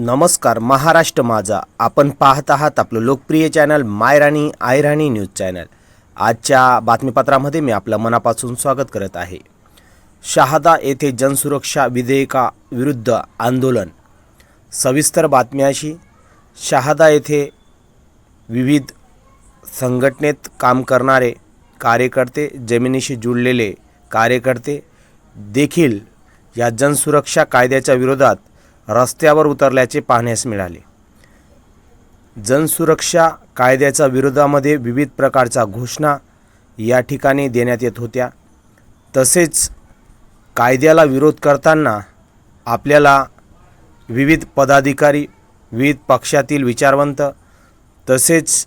नमस्कार महाराष्ट्र माझा. आपण पाहत आहात आपलं लोकप्रिय चॅनल मायराणी आयराणी न्यूज चॅनल. आजच्या बातमीपत्रामध्ये मी आपलं मनापासून स्वागत करत आहे. शहादा येथे जनसुरक्षा विधेयकाविरुद्ध आंदोलन. सविस्तर बातम्याशी शहादा येथे विविध संघटनेत काम करणारे कार्यकर्ते जमिनीशी जुळलेले कार्यकर्ते देखील या जनसुरक्षा कायद्याच्या विरोधात रस्त्यावर उतरल्याचे पाहण्यास मिळाले. जनसुरक्षा कायद्याच्या विरोधामध्ये विविध प्रकारच्या घोषणा या ठिकाणी देण्यात येत होत्या. तसेच कायद्याला विरोध करताना आपल्याला विविध पदाधिकारी विविध पक्षातील विचारवंत तसेच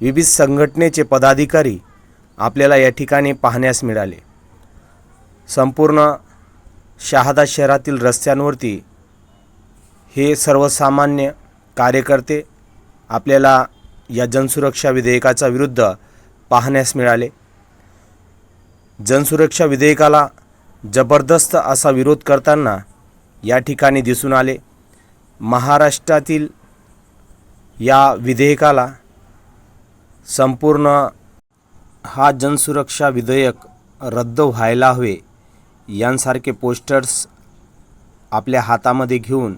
विविध संघटनेचे पदाधिकारी आपल्याला या ठिकाणी पाहण्यास मिळाले. संपूर्ण शहादा शहरातील रस्त्यांवरती हे सर्वसामान्य कार्यकर्ते आपल्याला या जनसुरक्षा विधेयकाचा विरुद्ध पाहण्यास मिळाले. जनसुरक्षा विधेयकाला जबरदस्त असा विरोध करताना या ठिकाणी दिसून आले. महाराष्ट्रातील या विधेयकाला संपूर्ण हा जनसुरक्षा विधेयक रद्द व्हायला हवे यांसारखे पोस्टर्स आपल्या हातामध्ये घेऊन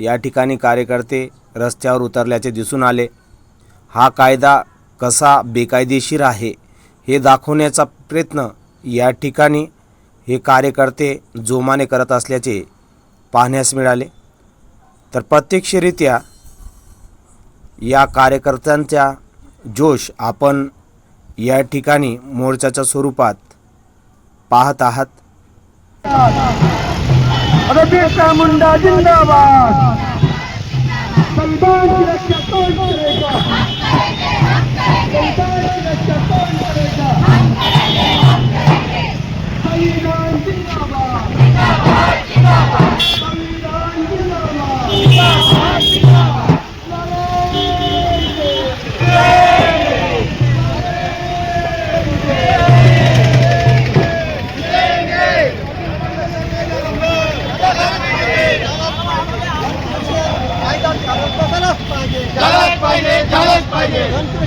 या ठिकाणी कार्यकर्ते रस्त्यावर उतरल्याचे दिसून आले. हा कायदा कसा बेकायदेशीर आहे हे दाखवण्याचा प्रयत्न या ठिकाणी हे कार्यकर्ते जोमाने करत असल्याचे पाहण्यास मिळाले. तर प्रत्यक्षरित्या या कार्यकर्त्यांचा जोश आपण या ठिकाणी मोर्चाच्या स्वरूपात पाहत आहात. अरे बिरसा मुंडा जिंदाबाद. संविधान की रक्षा कौन करेगा।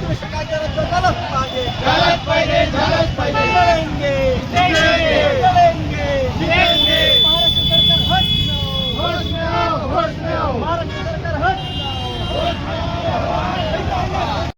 Thank you.